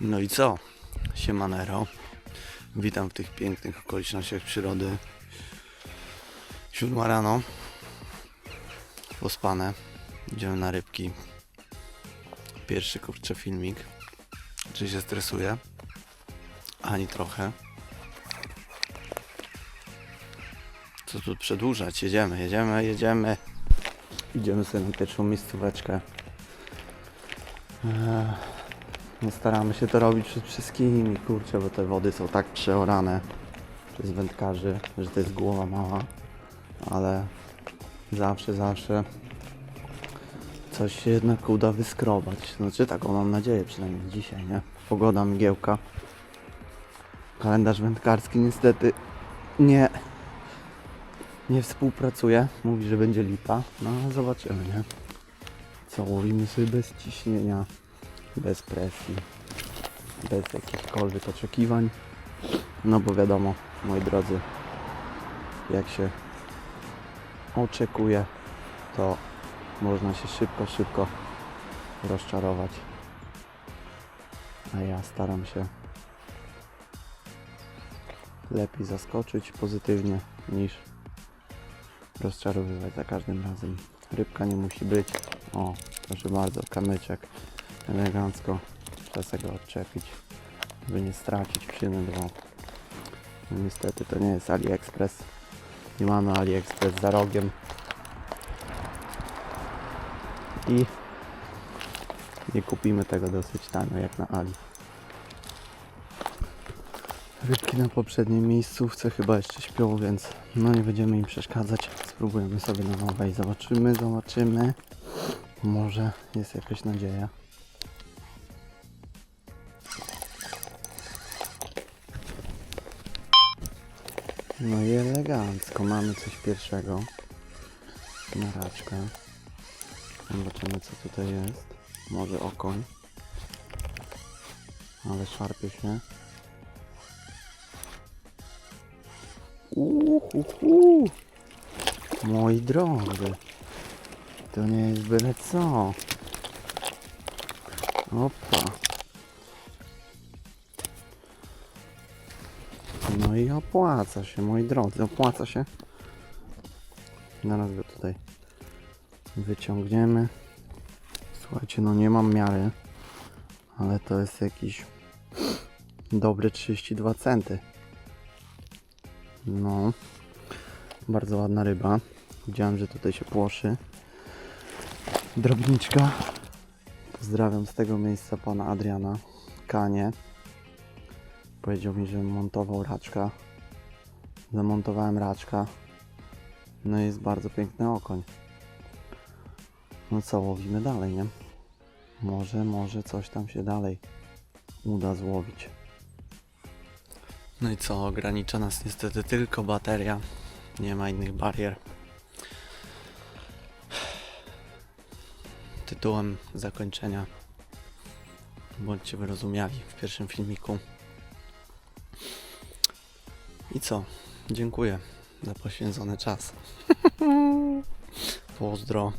No i co? Siemanero. Witam w tych pięknych okolicznościach przyrody. Siódma rano. Pospane. Idziemy na rybki. Pierwszy kurczę filmik. Czy się stresuje? Ani trochę. Co tu przedłużać? Jedziemy, jedziemy, jedziemy. Idziemy sobie na pierwszą miejscóweczkę. Eee, no staramy się to robić przed wszystkimi, kurczę, bo te wody są tak przeorane przez wędkarzy, że to jest głowa mała, ale zawsze, zawsze coś się jednak uda wyskrobać. Znaczy taką mam nadzieję, przynajmniej dzisiaj, nie? Pogoda, mgiełka. Kalendarz wędkarski niestety nie, nie współpracuje. Mówi, że będzie lipa, no zobaczymy, nie? Co, łowimy sobie bez ciśnienia, bez presji, bez jakichkolwiek oczekiwań. No bo wiadomo, moi drodzy, jak się oczekuje, to można się szybko, szybko rozczarować. A ja staram się lepiej zaskoczyć pozytywnie niż rozczarowywać za każdym razem. Rybka nie musi być. O, proszę bardzo, kamyczek elegancko. Trzeba go odczepić, by nie stracić przynęt, no niestety to nie jest AliExpress. Nie mamy AliExpress za rogiem. I nie kupimy tego dosyć tanio jak na Ali. Rybki na poprzedniej miejscówce chyba jeszcze śpią, więc no nie będziemy im przeszkadzać. Spróbujemy sobie na nowej. Zobaczymy, zobaczymy. Może jest jakaś nadzieja. No i elegancko. Mamy coś pierwszego. Na raczkę. Zobaczymy co tutaj jest. Może okoń. Ale szarpie się. Uhuhu. Moi drodzy. To nie jest byle co. Opa. No i opłaca się, moi drodzy, opłaca się. Zaraz go tutaj wyciągniemy. Słuchajcie, no nie mam miary, ale to jest jakiś dobre 32 centy. No, bardzo ładna ryba. Widziałem, że tutaj się płoszy. Drobniczka. Pozdrawiam z tego miejsca pana Adriana Kanie. Powiedział mi, że montował raczka. Zamontowałem raczka. No i jest bardzo piękny okoń. No co, łowimy dalej, nie? Może, może coś tam się dalej uda złowić. No i co, ogranicza nas niestety tylko bateria. Nie ma innych barier. Tytułem zakończenia bądźcie wyrozumiali w pierwszym filmiku. I co? Dziękuję za poświęcony czas. Pozdro.